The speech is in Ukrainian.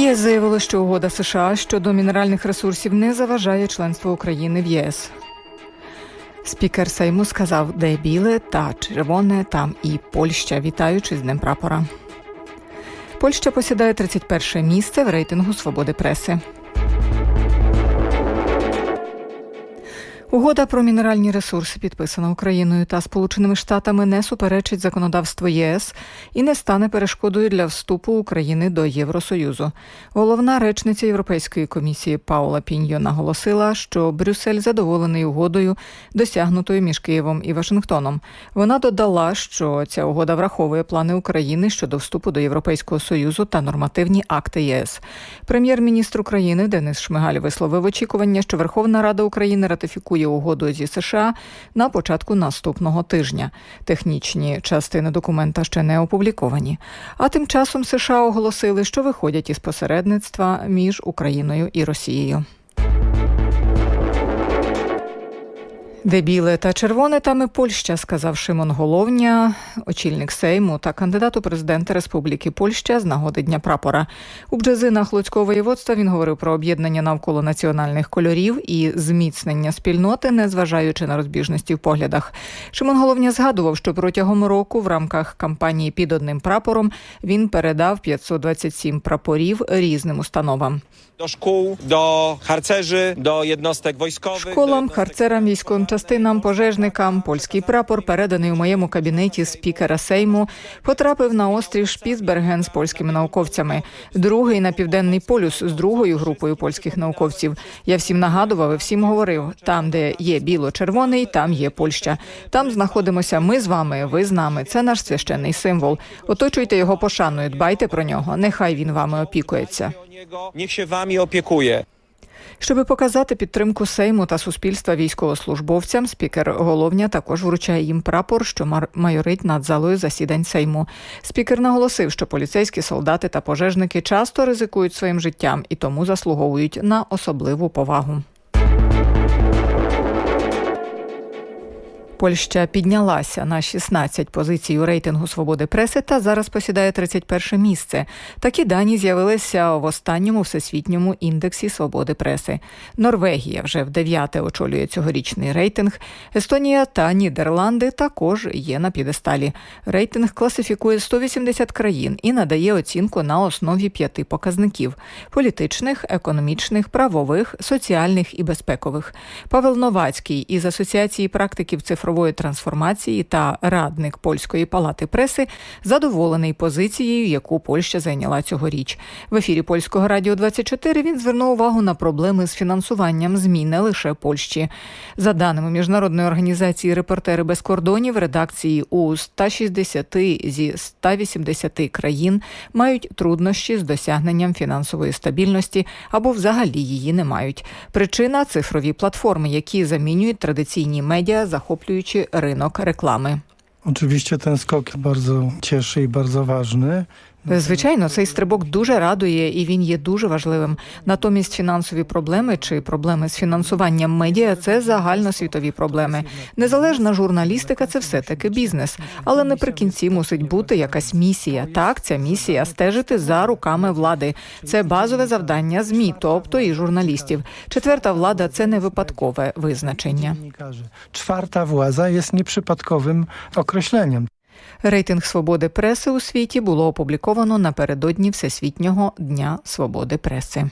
ЄС заявило, що угода США щодо мінеральних ресурсів не заважає членству України в ЄС. Спікер Сейму сказав, де біле та червоне, там і Польща, вітаючи з Днем прапора. Польща посідає 31 місце в рейтингу свободи преси. Угода про мінеральні ресурси, підписана Україною та Сполученими Штатами, не суперечить законодавству ЄС і не стане перешкодою для вступу України до Євросоюзу. Головна речниця Європейської комісії Паула Піньо наголосила, що Брюссель задоволений угодою, досягнутою між Києвом і Вашингтоном. Вона додала, що ця угода враховує плани України щодо вступу до Європейського союзу та нормативні акти єС. Прем'єр-міністр України Денис Шмигаль висловив очікування, що Верховна Рада України ратифікує угоду зі США на початку наступного тижня. Технічні частини документа ще не опубліковані. А тим часом США оголосили, що виходять із посередництва між Україною і Росією. Де біле та червоне, там і Польща, сказав Шимон Головня, очільник Сейму та кандидат у президенти Республіки Польща з нагоди Дня прапора. У Бджезинах Луцького воєводства він говорив про об'єднання навколо національних кольорів і зміцнення спільноти, незважаючи на розбіжності в поглядах. Шимон Головня згадував, що протягом року в рамках кампанії під одним прапором він передав 527 прапорів різним установам. szkół, do harcerzy, do jednostek wojskowych. do Школам, харцерам, військовим частинам, пожежникам, польський прапор, переданий у моєму кабінеті спікера Сейму, потрапив на острів Шпіцберген з польськими науковцями. Другий на південний полюс з другою групою польських науковців. Я всім нагадував і всім говорив: там, де є біло-червоний, там є Польща. Там знаходимося ми з вами, ви з нами. Це наш священний символ. Оточуйте його пошаною, дбайте про нього. Нехай він вами опікується. Niech się wami opiekuje. Щоби показати підтримку Сейму та суспільства військовослужбовцям, спікер Головня також вручає їм прапор, що майорить над залою засідань Сейму. Спікер наголосив, що поліцейські солдати та пожежники часто ризикують своїм життям і тому заслуговують на особливу повагу. Польща піднялася на 16 позицій у рейтингу свободи преси та зараз посідає 31 місце. Такі дані з'явилися в останньому всесвітньому індексі свободи преси. Норвегія вже в дев'яте очолює цьогорічний рейтинг. Естонія та Нідерланди також є на п'єдесталі. Рейтинг класифікує 180 країн і надає оцінку на основі п'яти показників: політичних, економічних, правових, соціальних і безпекових. Павел Новацький із Асоціації практиків цифрової трансформації та радник польської палати преси задоволений позицією, яку Польща зайняла цьогоріч. В ефірі польського радіо 24 він звернув увагу на проблеми з фінансуванням ЗМІ не лише Польщі. За даними міжнародної організації Репортери без кордонів, редакції у 160 зі 180 країн мають труднощі з досягненням фінансової стабільності або взагалі її не мають. Причина цифрові платформи, які замінюють традиційні медіа, wykorzystujący rynek reklamy. Oczywiście ten skok bardzo cieszy i bardzo ważny. Звичайно, цей стрибок дуже радує і він є дуже важливим. Натомість фінансові проблеми чи проблеми з фінансуванням медіа це загальносвітові проблеми. Незалежна журналістика це все таки бізнес, але наприкінці мусить бути якась місія. Так, ця місія стежити за руками влади. Це базове завдання змі, тобто і журналістів. Четверта влада це не випадкове визначення. Czwarta władza jest nieprzypadkowym określeniem. Рейтинг свободи преси у світі було опубліковано напередодні Всесвітнього дня свободи преси.